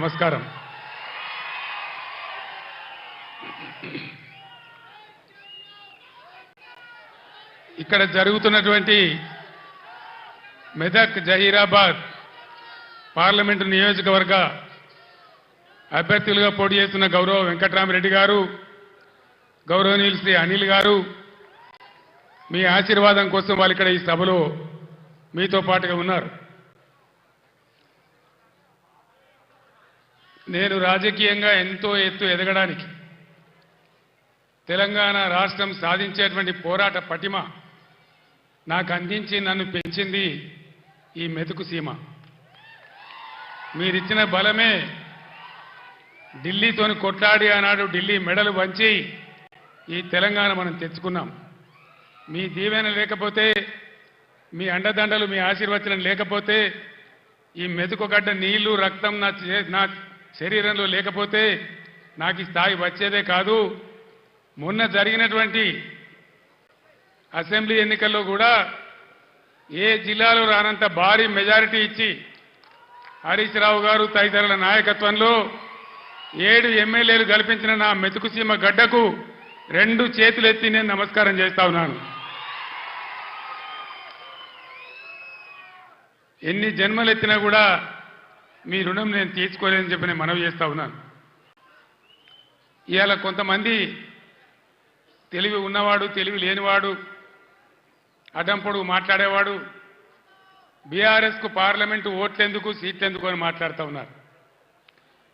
నమస్కారం. ఇక్కడ జరుగుతున్నటువంటి మెదక్ జహీరాబాద్ పార్లమెంటు నియోజకవర్గ అభ్యర్థులుగా పోటీ చేస్తున్న గౌరవ వెంకట్రామరెడ్డి గారు గౌరవనీయులు శ్రీ అనిల్ గారు మీ ఆశీర్వాదం కోసం వాళ్ళు ఇక్కడ ఈ సభలో మీతో పాటుగా ఉన్నారు. నేను రాజకీయంగా ఎంతో ఎత్తు ఎదగడానికి తెలంగాణ రాష్ట్రం సాధించేటువంటి పోరాట పటిమ నాకు అందించి నన్ను పెంచింది ఈ మెతుకు సీమ. మీరిచ్చిన బలమే ఢిల్లీతోని కొట్లాడి ఆనాడు ఢిల్లీ మెడలు వంచి ఈ తెలంగాణ మనం తెచ్చుకున్నాం. మీ దీవెన లేకపోతే మీ అండదండలు మీ ఆశీర్వచనం లేకపోతే ఈ మెతుకుగడ్డ నీళ్ళు రక్తం నా నా శరీరంలో లేకపోతే నాకు ఈ స్థాయి వచ్చేదే కాదు. మొన్న జరిగినటువంటి అసెంబ్లీ ఎన్నికల్లో కూడా ఏ జిల్లాలో రానంత భారీ మెజారిటీ ఇచ్చి హరీష్ రావు గారు తదితరుల నాయకత్వంలో ఏడు ఎమ్మెల్యేలు కల్పించిన నా మెతుకుసీమ గడ్డకు రెండు చేతులెత్తి నేను నమస్కారం చేస్తా ఉన్నాను. ఎన్ని జన్మలు ఎత్తినా కూడా మీ రుణం నేను తీర్చుకోలేదని చెప్పి నేను మనవి చేస్తా ఉన్నాను. ఇవాళ కొంతమంది తెలివి ఉన్నవాడు తెలివి లేనివాడు అడ్డంపొడుగు మాట్లాడేవాడు బీఆర్ఎస్కు పార్లమెంటు ఓట్లెందుకు సీట్లెందుకు అని మాట్లాడుతూ ఉన్నారు.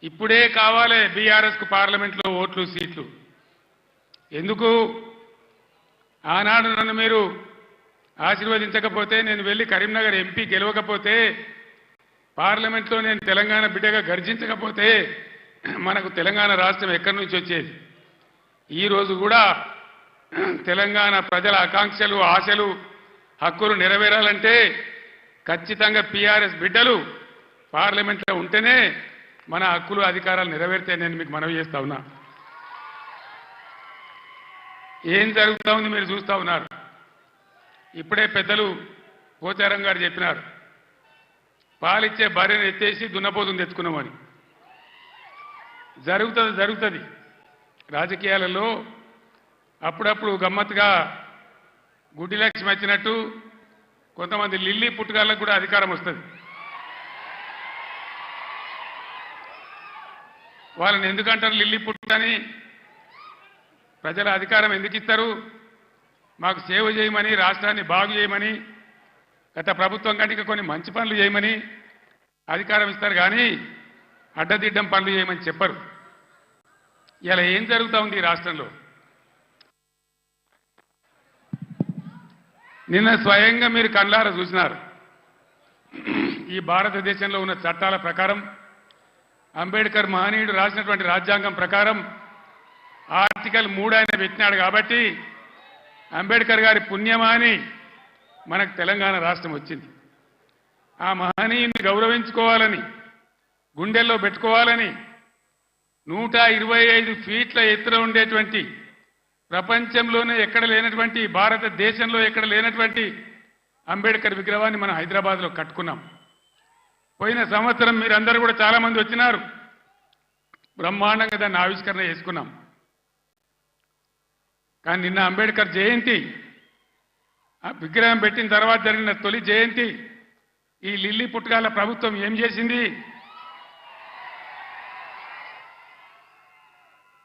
ఇప్పుడే కావాలి బీఆర్ఎస్కు పార్లమెంట్లో ఓట్లు సీట్లు. ఎందుకు? ఆనాడు నన్ను మీరు ఆశీర్వదించకపోతే నేను వెళ్ళి కరీంనగర్ ఎంపీ గెలవకపోతే పార్లమెంట్లో నేను తెలంగాణ బిడ్డగా గర్జించకపోతే మనకు తెలంగాణ రాష్ట్రం ఎక్కడి నుంచి వచ్చేది? ఈ రోజు కూడా తెలంగాణ ప్రజల ఆకాంక్షలు ఆశలు హక్కులు నెరవేరాలంటే ఖచ్చితంగా పీఆర్ఎస్ బిడ్డలు పార్లమెంట్లో ఉంటేనే మన హక్కులు అధికారాలు నెరవేరితే నేను మీకు మనవి చేస్తా ఉన్నా. ఏం జరుగుతా ఉంది మీరు చూస్తా ఉన్నారు. ఇప్పుడే పెద్దలు పోచారం గారు చెప్పినారు. పాలిచ్చే భార్యను ఎత్తేసి దున్నపోతుని తెచ్చుకున్నామని జరుగుతుంది జరుగుతుంది. రాజకీయాలలో అప్పుడప్పుడు గమ్మత్తుగా గుడ్డి లక్ష్మి వచ్చినట్టు కొంతమంది లిల్లీ పుట్టుగాళ్ళకు కూడా అధికారం వస్తుంది. వాళ్ళని ఎందుకంటారు లిల్లీ పుట్టుకని ప్రజల అధికారం ఎందుకు ఇస్తారు? మాకు సేవ చేయమని రాష్ట్రాన్ని బాగు చేయమని గత ప్రభుత్వం కంటే కొన్ని మంచి పనులు చేయమని అధికారం ఇస్తారు కానీ అడ్డదిడ్డం పనులు చేయమని చెప్పరు. ఇలా ఏం జరుగుతూ ఉంది ఈ రాష్ట్రంలో? నిన్న స్వయంగా మీరు కళ్ళార చూసినారు. ఈ భారతదేశంలో ఉన్న చట్టాల ప్రకారం అంబేద్కర్ మహనీయుడు రాసినటువంటి రాజ్యాంగం ప్రకారం ఆర్టికల్ మూడు ఆయన పెట్టినాడు కాబట్టి అంబేద్కర్ గారి పుణ్యమా అని మనకు తెలంగాణ రాష్ట్రం వచ్చింది. ఆ మహనీయుని గౌరవించుకోవాలని గుండెల్లో పెట్టుకోవాలని నూట ఇరవై ఐదు ఫీట్ల ఎత్తున ఉండేటువంటి ప్రపంచంలోనే ఎక్కడ లేనటువంటి భారతదేశంలో ఎక్కడ లేనటువంటి అంబేద్కర్ విగ్రహాన్ని మనం హైదరాబాద్లో కట్టుకున్నాం. పోయిన సంవత్సరం మీరందరూ కూడా చాలామంది వచ్చినారు. బ్రహ్మాండంగా దాన్ని ఆవిష్కరణ చేసుకున్నాం. కానీ నిన్న అంబేద్కర్ జయంతి ఆ విగ్రహం పెట్టిన తర్వాత జరిగిన తొలి జయంతి ఈ లిల్లీ పుట్టగాల ప్రభుత్వం ఏం చేసింది?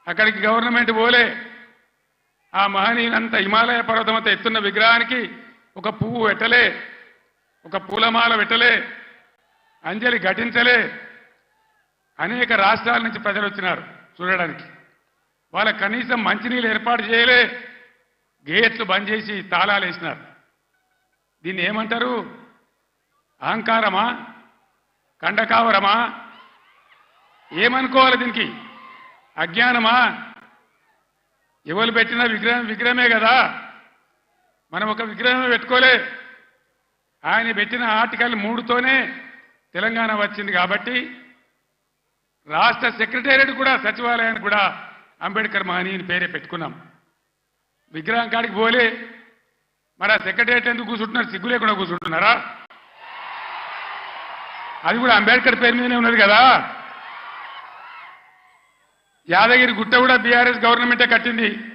అక్కడికి గవర్నమెంట్ పోలే. ఆ మహనీయులంతా హిమాలయ పర్వతమంత ఎత్తున్న విగ్రహానికి ఒక పువ్వు పెట్టలే ఒక పూలమాల పెట్టలే అంజలి ఘటించలే. అనేక రాష్ట్రాల నుంచి ప్రజలు వచ్చినారు చూడడానికి. వాళ్ళ కనీసం మంచినీళ్ళు ఏర్పాటు చేయలే. గేట్లు బంద్ చేసి తాళాలు వేసినారు. దీన్ని ఏమంటారు? అహంకారమా? కండకావరమా? ఏమనుకోవాలి దీనికి? అజ్ఞానమా? ఎవరు పెట్టిన విగ్రహం విగ్రహమే కదా. మనం ఒక విగ్రహమే పెట్టుకోలే. ఆయన పెట్టిన ఆర్టికల్ మూడుతోనే తెలంగాణ వచ్చింది కాబట్టి రాష్ట్ర సెక్రటేరియట్ కూడా సచివాలయానికి కూడా అంబేద్కర్ మహనీయుని పేరే పెట్టుకున్నాం. విగ్రహం కాడికి పోలే. మరి ఆ సెక్రటేరియట్ ఎందుకు కూర్చుంటున్నారు? సిగ్గు లేకుండా కూర్చుంటున్నారా? అది కూడా అంబేద్కర్ పేరు మీదనే ఉన్నది కదా. యాదగిరి గుట్ట కూడా బీఆర్ఎస్ గవర్నమెంటే కట్టింది.